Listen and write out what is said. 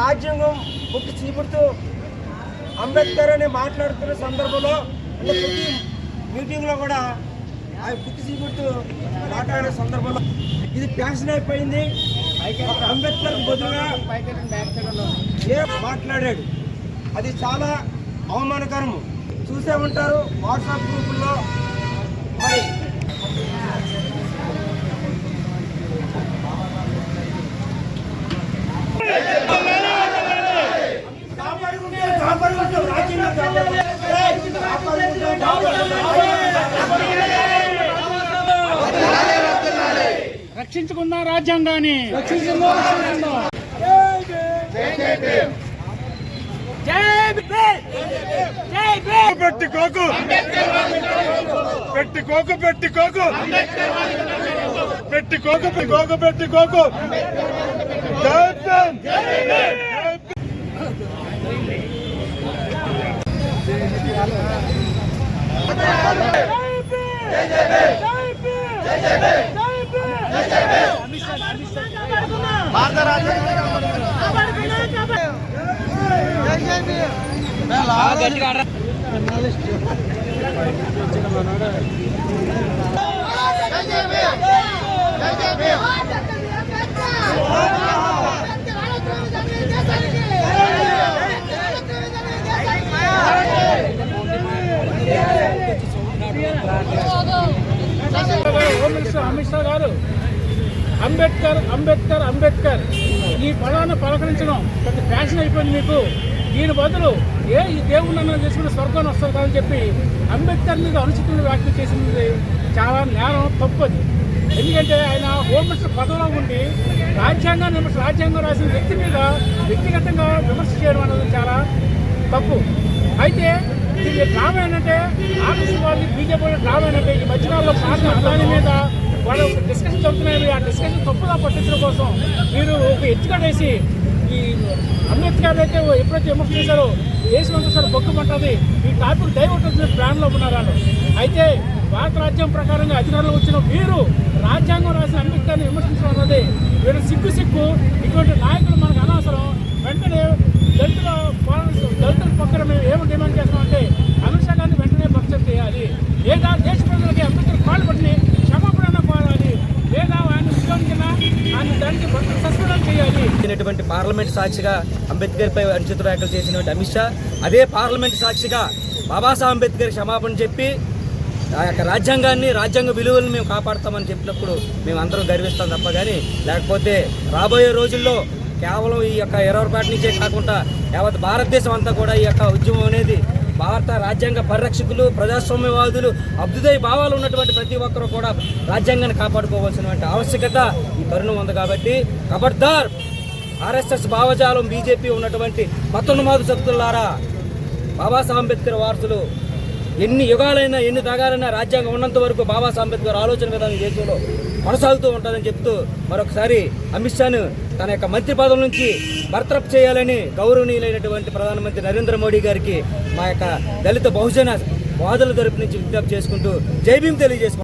రాజ్యాంగం బుక్ చీపుడుతూ అంబేద్కర్ అని మాట్లాడుతున్న సందర్భంలో అంటే ప్రతి మీటింగ్లో కూడా ఆ బుక్ చీపుడుతూ మాట్లాడే సందర్భంలో ఇది ప్యాషన్ అయిపోయింది. అంబేద్కర్ బదులుగా ఏ మాట్లాడాడు? అది చాలా అవమానకరము. చూసే ఉంటారు వాట్సాప్ గ్రూపుల్లో రక్షించుకుందాం రాజ్యాంగాన్ని? పెట్టి కోకు పెట్టి కోకు పెట్టి కోకు పెట్టి కోకు పెట్టి కోకు పెట్టి కోకు జై భీమ్. జై భీమ్. Home minister Amit Shah garu Ambedkar Ambedkar Ambedkar. ఈ పదాన్ని పలకరించడం పెద్ద ఫ్యాషన్ అయిపోయింది మీకు. దీని బదులు ఏ ఈ దేవుడు నన్ను చేసుకుని స్వర్గం వస్తుంది కాదని చెప్పి అంబేద్కర్ మీద అనుచితులు వ్యాఖ్యలు చేసింది చాలా నేరం తప్పు అది. ఎందుకంటే ఆయన హోమ్ మినిస్టర్ పదవిలో ఉండి రాజ్యాంగాన్ని విమర్శ రాజ్యాంగం రాసిన వ్యక్తి మీద వ్యక్తిగతంగా విమర్శ చేయడం అనేది చాలా తప్పు. అయితే ఇది డ్రామా ఏంటంటే ఆఫీసు వాళ్ళకి బీజేపీ డ్రామా ఏంటంటే ఈ మధ్యకాలంలో పార్టీ అదాని మీద ఆ డిస్కషన్ తప్పుగా పట్టించడం కోసం మీరు ఒక ఎత్తుగడ వేసి ఈ అంబేద్కర్ అయితే ఎప్పుడైతే విమర్శ చేశారో దేశం అంతా సార్ బొక్కుమంటుంది. ఈ టాపిక్ డైవర్ట్ వచ్చిన ప్లాన్లో ఉన్నారు అయితే భారత రాజ్యం ప్రకారంగా అధికారంలో వచ్చిన మీరు రాజ్యాంగం రాసిన అంబేద్కర్ని విమర్శించడం అన్నది వీరు సిగ్గు సిగ్గు ఇటువంటి నాయకులు మనకు అనవసరం. వెంటనే దళితుల దళితుల పక్కన మేము ఏమి డిమాండ్ చేస్తామంటే అమిత్ షా గారిని వెంటనే పక్షం చేయాలి. లేదా దేశ చేయాలి పార్లమెంట్ సాక్షిగా అంబేద్కర్ పై అనుచిత వ్యాఖ్యలు చేసినటువంటి అమిత్ షా అదే పార్లమెంట్ సాక్షిగా బాబాసాహెబ్ అంబేద్కర్ క్షమాపణ చెప్పి ఆ యొక్క రాజ్యాంగాన్ని రాజ్యాంగ విలువలను మేము కాపాడుతామని చెప్పినప్పుడు మేము అందరం గర్విస్తాం తప్ప కానీ లేకపోతే రాబోయే రోజుల్లో కేవలం ఈ యొక్క ఎరవరపాటి నుంచే కాకుండా యావత్ భారతదేశం అంతా కూడా ఈ యొక్క ఉద్యమం అనేది భారత రాజ్యాంగ పరిరక్షకులు ప్రజాస్వామ్యవాదులు అభ్యుదయ భావాలు ఉన్నటువంటి ప్రతి ఒక్కరూ కూడా రాజ్యాంగాన్ని కాపాడుకోవాల్సినటువంటి ఆవశ్యకత ఈ తరుణం ఉంది కాబట్టి ఖబర్దార్ ఆర్ఎస్ఎస్ భావజాలం బీజేపీ ఉన్నటువంటి మతోన్మాద శక్తులారా బాబాసాహెబ్ అంబేద్కర్ వారసులు ఎన్ని యుగాలైనా ఎన్ని తగాలైనా రాజ్యాంగం ఉన్నంత వరకు బాబాసాహెబ్ అంబేద్కర్ ఆలోచన విధానం దేశంలో కొనసాగుతూ ఉంటుందని చెప్తూ మరొకసారి అమిత్ షాను తన యొక్క మంత్రి పదవి నుంచి బర్తరఫ్ చేయాలని గౌరవనీయులైనటువంటి ప్రధానమంత్రి నరేంద్ర మోడీ గారికి మా యొక్క దళిత బహుజన వాదుల తరపు నుంచి విజ్ఞప్తి చేసుకుంటూ జై భీమ్ తెలియజేసుకుంటాం